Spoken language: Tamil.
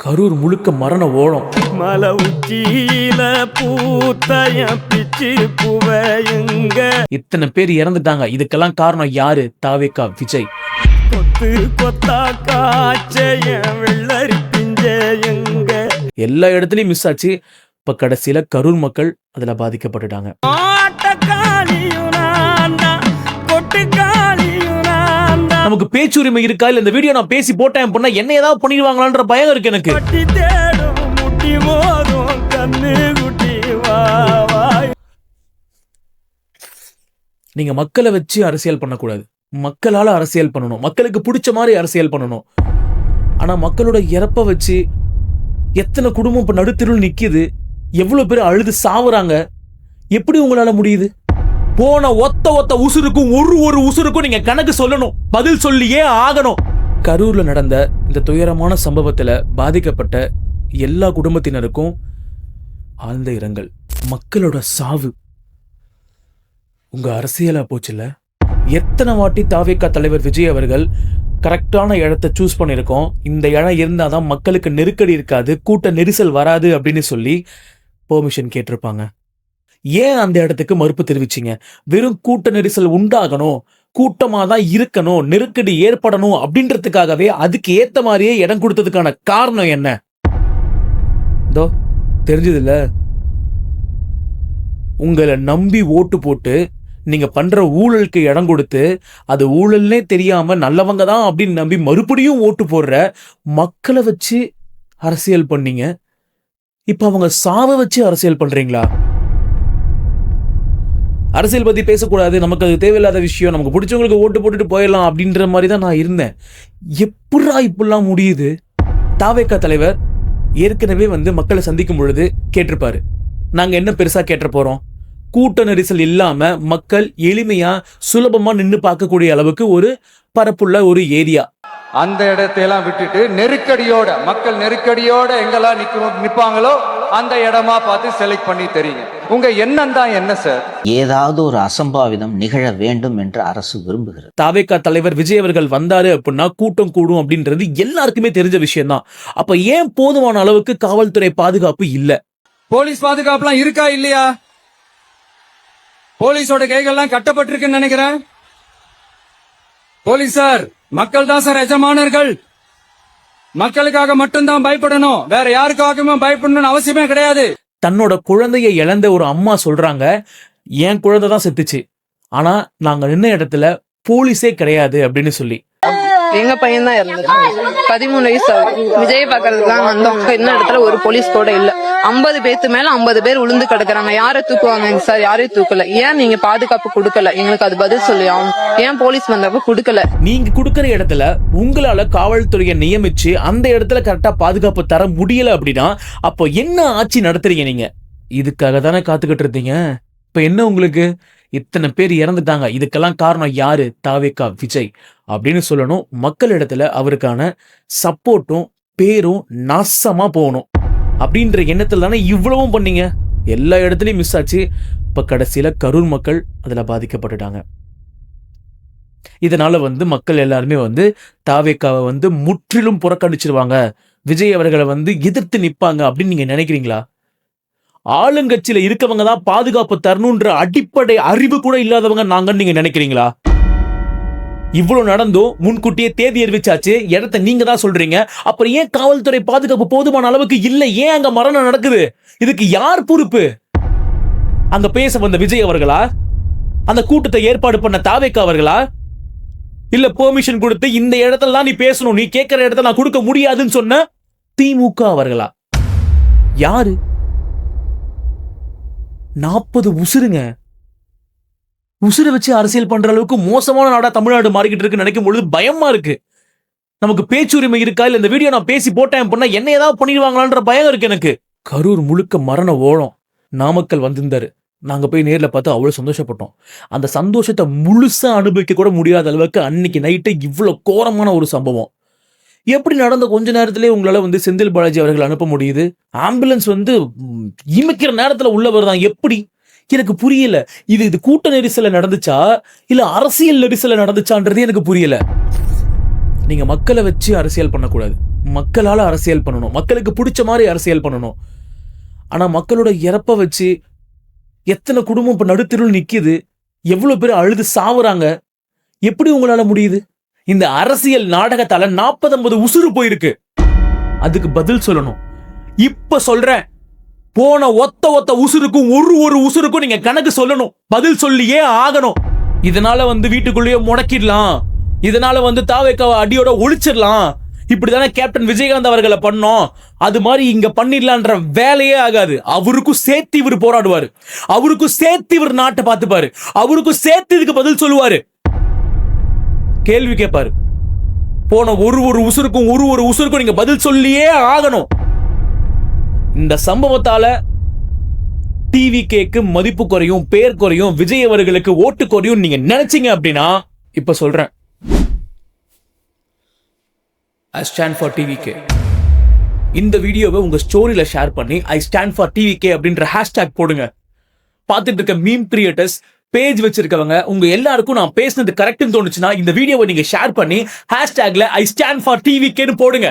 கரூர் முழுக்க மரண ஓலம் மலை உச்சியில பூத்தய பிச்சு புவையுங்க இத்தனை பேர் இறந்துட்டாங்க. இதுக்கெல்லாம் காரணம் யாரு? தாவேக்கா விஜய். கொத்து கொத்தா காய்ச்சய வெள்ளரி பிஞ்சையுங்க எல்லா இடத்துலயும் மிஸ் ஆச்சு. இப்ப கடைசியில கரூர் மக்கள் அதுல பாதிக்கப்பட்டுட்டாங்க. ஆட்டக்காளியும் நான் தான். நமக்கு பேச்சுரிமை இருக்கா? இல்ல இந்த வீடியோ நான் பேசி போட்டேன் பண்ணா என்ன ஏதாவது பண்ணிடுவாங்களான்ற பயம் இருக்கு எனக்கு. நீங்க மக்களை வச்சு அரசியல் பண்ணக்கூடாது. மக்களால அரசியல் பண்ணணும். மக்களுக்கு பிடிச்ச மாதிரி அரசியல் பண்ணணும். ஆனா மக்களோட இறப்ப வச்சு எத்தனை குடும்பம் இப்ப நடுத்தருள் நிக்குது? எவ்வளவு பேர் அழுது சாவுறாங்க? எப்படி உங்களால முடியுது? போன ஒத்த ஒத்த உசுருக்கும் ஒரு ஒரு உசுருக்கும் நீங்க கணக்கு சொல்லணும். பதில் சொல்லியே ஆகணும். கரூர்ல நடந்த இந்த துயரமான சம்பவத்துல பாதிக்கப்பட்ட எல்லா குடும்பத்தினருக்கும் ஆழ்ந்த இரங்கல். மக்களோட சாவு. உங்க அரசியலா போச்சுல எத்தனை வாட்டி தாவேக்கா தலைவர் விஜய் அவர்கள் கரெக்டான இடத்த சூஸ் பண்ணியிருக்கோம். இந்த இடம் இருந்தாதான் மக்களுக்கு நெருக்கடி இருக்காது கூட்ட நெரிசல் வராது அப்படின்னு சொல்லி பெர்மிஷன் கேட்டிருப்பாங்க. ஏன் அந்த இடத்துக்கு மறுப்பு தெரிவிச்சிங்க? வெறும் கூட்ட நெரிசல் உண்டாகணும் கூட்டமாக தான் இருக்கணும் நெருக்கடி ஏற்படணும் அப்படின்றதுக்காகவே அதுக்கு ஏத்த மாதிரியே இடம் கொடுத்ததுக்கான காரணம் என்ன? இதோ தெரிஞ்சதில்ல? உங்களை நம்பி ஓட்டு போட்டு நீங்க பண்ற ஊழலுக்கு இடம் கொடுத்து அது ஊழல்னே தெரியாம நல்லவங்க தான் அப்படின்னு நம்பி மறுபடியும் ஓட்டு போடுற மக்களை வச்சு அரசியல் பண்ணீங்க. இப்ப அவங்க சாவை வச்சு அரசியல் பண்றீங்களா? அரசியல் பற்றி பேசக்கூடாது நமக்கு அது தேவையில்லாத விஷயம் நமக்கு பிடிச்சவங்களுக்கு ஓட்டு போட்டுட்டு போயிடலாம் அப்படின்ற மாதிரி தான் நான் இருந்தேன். எப்படா இப்படிலாம் முடியுது? தாவேக்கா தலைவர் ஏற்கனவே வந்து மக்களை சந்திக்கும் பொழுது கேட்டிருப்பாரு. நாங்கள் என்ன பெருசாக கேட்ட போகிறோம் கூட்ட நெரிசல் இல்லாமல் மக்கள் எளிமையாக சுலபமாக நின்று பார்க்கக்கூடிய அளவுக்கு ஒரு பரப்புள்ள ஒரு ஏரியா. அந்த இடத்தையெல்லாம் விட்டுட்டு நெருக்கடியோட மக்கள் நெருக்கடியோட எங்கெல்லாம் நிற்க நிற்பாங்களோ அந்த இடமா பார்த்து செலக்ட் பண்ணி தெரியுங்க. உங்க எண்ணம் தான் என்ன சார் ஏதாவது ஒரு அசம்பாவிதம் நிகழ வேண்டும் என்று அரசு விரும்புகிறது. தாவேக்கா தலைவர் விஜய் அவர்கள் வந்தாரு அப்படின்னா கூட்டம் கூடும் அப்படின்றது எல்லாருக்குமே தெரிஞ்ச விஷயம்தான். அப்ப ஏன் போதுமான அளவுக்கு காவல்துறை பாதுகாப்பு இல்ல? போலீஸ் பாதுகாப்புலாம் இருக்கா இல்லையா? போலீஸோட கைகள்லாம் கட்டப்பட்டிருக்குன்னு நினைக்கிறேன். போலீஸ் சார் மக்கள் தான் சார் எஜமானர்கள். மக்களுக்காக மட்டும்தான் பயப்படணும். வேற யாருக்காகவுமே பயப்படணும்னு அவசியமே கிடையாது. தன்னோட குழந்தையை இழந்த ஒரு அம்மா சொல்றாங்க என் குழந்தை தான் செத்துச்சு. ஆனா நாங்க நின்ன இடத்துல போலீஸே கிடையாது அப்படின்னு சொல்லி. எங்க பையன் தான் இறந்துட்டான். பதிமூணு வயசு ஆகுது. விஜய் பாக்குறதுக்கு தான் வந்தோம் இன்னும் இடத்துல ஒரு போலீஸ் கூட இல்ல. ஐம்பது பேத்து மேல ஐம்பது பேர் உளுந்து கிடக்குறாங்க. யாரை தூக்குவாங்க சார்? யாரையும் தூக்கல. ஏன் நீங்க பாதுகாப்பு கொடுக்கல? எங்களுக்கு அது பதில் சொல்லி ஏன் போலீஸ் வந்தப்ப கொடுக்கல? நீங்க கொடுக்கற இடத்துல உங்களால காவல்துறையை நியமிச்சு அந்த இடத்துல கரெக்டா பாதுகாப்பு தர முடியல அப்படின்னா அப்போ என்ன ஆட்சி நடத்துறீங்க நீங்க? இதுக்காக தானே காத்துக்கிட்டு இருந்தீங்க? இப்ப என்ன உங்களுக்கு? இத்தனை பேர் இறந்துட்டாங்க. இதுக்கெல்லாம் காரணம் யாரு? தாவேக்கா விஜய். அப்படின்னு சொல்லணும். மக்களிடத்துல அவருக்கான சப்போர்ட்டும் பேரும் நாசமா போகணும். அப்படின்ற எண்ணத்துல தானே இவ்வளவும் பண்ணீங்க? எல்லா இடத்துலையும் மிஸ் ஆச்சு. இப்ப கடைசியில கரூர் மக்கள் அதுல பாதிக்கப்பட்டுட்டாங்க. இதனால வந்து மக்கள் எல்லாருமே வந்து தாவேக்காவை வந்து முற்றிலும் புறக்கணிச்சிருவாங்க. விஜய் அவர்களை வந்து எதிர்த்து நிப்பாங்க அப்படின்னு நீங்க நினைக்கிறீங்களா? ஆளுங்கட்சியில இருக்கவங்க தான் பாதுகாப்பு தரணுன்ற அடிப்படை அறிவு கூட இல்லாதவங்க நாங்கன்னு நீங்க நினைக்கிறீங்களா? இவ்வளவு நடந்தும் முன்கூட்டியே தேதி அறிவிச்சாச்சு. இடத்த நீங்க தான் சொல்றீங்க. அப்புறம் ஏன் காவல்துறை பாதுகாப்பு போதுமான அளவுக்கு இல்ல? ஏன் அங்க மரணம் நடக்குது? இதுக்கு யார் பொறுப்பு? அங்க பேச வந்த விஜய் அவர்களா? அந்த கூட்டத்தை ஏற்பாடு பண்ண தாவேக்கா அவர்களா? இல்ல பெர்மிஷன் கொடுத்து இந்த இடத்துல நீ பேசணும். நீ கேட்கிற இடத்துல நான் கொடுக்க முடியாதுன்னு சொன்ன திமுக அவர்களா? யாரு? நாற்பது உசுருங்க. உசுரை வச்சு அரசியல் பண்ற அளவுக்கு மோசமான நாடா தமிழ்நாடு மாறிக்கிட்டு இருக்கு நினைக்கும் பொழுது பயமா இருக்கு. நமக்கு பேச்சுரிமை இருக்கா? இல்ல இந்த வீடியோ நான் பேசி போட்டேன் பண்ணா என்ன ஏதாவது பண்ணிடுவாங்களான்ற பயம் இருக்கு எனக்கு. கரூர் முழுக்க மரண ஓலம் நாமக்கல் வந்திருந்தாரு. நாங்க போய் நேர்ல பார்த்து அவ்வளவு சந்தோஷப்பட்டோம். அந்த சந்தோஷத்தை முழுசா அனுபவிக்க கூட முடியாத அளவுக்கு அன்னைக்கு நைட்டு இவ்வளவு கோரமான ஒரு சம்பவம். எப்படி நடந்த கொஞ்ச நேரத்திலே உங்களால வந்து செந்தில் பாலாஜி அவர்கள் அனுப்ப முடியுது? ஆம்புலன்ஸ் வந்து இமைக்கிற நேரத்துல உள்ள வருதான் எப்படி? எனக்கு புரியல. இது இது கூட்ட நெரிசல நடந்துச்சா? இல்ல அரசியல் நெரிசல நடந்துச்சான்றது எனக்கு புரியல. நீங்க மக்களை வச்சு அரசியல் பண்ணக்கூடாது. மக்களால அரசியல் பண்ணணும். மக்களுக்கு பிடிச்ச மாதிரி அரசியல் பண்ணணும். ஆனா மக்களோட இறப்ப வச்சு எத்தனை குடும்பம் இப்ப நடுத்தருள் நிக்குது? எவ்வளவு பேர் அழுது சாவுறாங்க? எப்படி உங்களால முடியுது? இந்த அரசியல் நாடகத்தால நாற்பது ஐம்பது உசுறு போயிருக்கு. அதுக்கு பதில் சொல்லணும். இப்ப சொல்றேன். போன ஒத்த ஒத்த உசுருக்கும் ஒரு ஒரு உசுருக்கும் நீங்க கணக்கு சொல்லணும். பதில் சொல்லியே ஆகணும். இதனால வந்து வீட்டுக்குள்ளேயே முடக்கிடலாம். இதனால வந்து தாவேக்காவை அடியோட ஒழிச்சிடலாம். இப்படிதானே கேப்டன் விஜயகாந்த் அவர்களை பண்ணோம். அது மாதிரி இங்க பண்ணிடலான்ற வேலையே ஆகாது. அவருக்கும் சேர்த்து இவர் போராடுவாரு. அவருக்கும் சேர்த்து இவர் நாட்டை பார்த்துப்பாரு. அவருக்கும் சேர்த்து இதுக்கு பதில் சொல்லுவாரு. கேள்வி கேட்பாரு. போன ஒரு ஒரு உசுருக்கும் ஒரு ஒரு உசுருக்கும் நீங்க பதில் சொல்லியே ஆகணும். இந்த சம்பவத்தால டிவி கேக்கு மதிப்பு குறையும் பேர் குறையும் விஜய் அவர்களுக்கு ஓட்டு குறையும் நீங்க நினைச்சீங்க அப்படின்னா இப்ப சொல்றேன். I stand for TV K இந்த வீடியோவை உங்க ஸ்டோரியில ஷேர் பண்ணி I stand for TV K அப்படின்ற ஹேஷ்டேக் போடுங்க. பார்த்துட்டு இருக்க மீம் கிரியேட்டர்ஸ் பேஜ் வச்சிருக்கவங்க உங்க எல்லாருக்கும் நான் பேசுனது கரெக்ட்னு தோணுச்சுன்னா இந்த வீடியோவை நீங்க ஷேர் பண்ணி ஹேஷ்டேக்ல ஐ ஸ்டாண்ட் ஃபார் டிவி கேன்னு போடுங்க.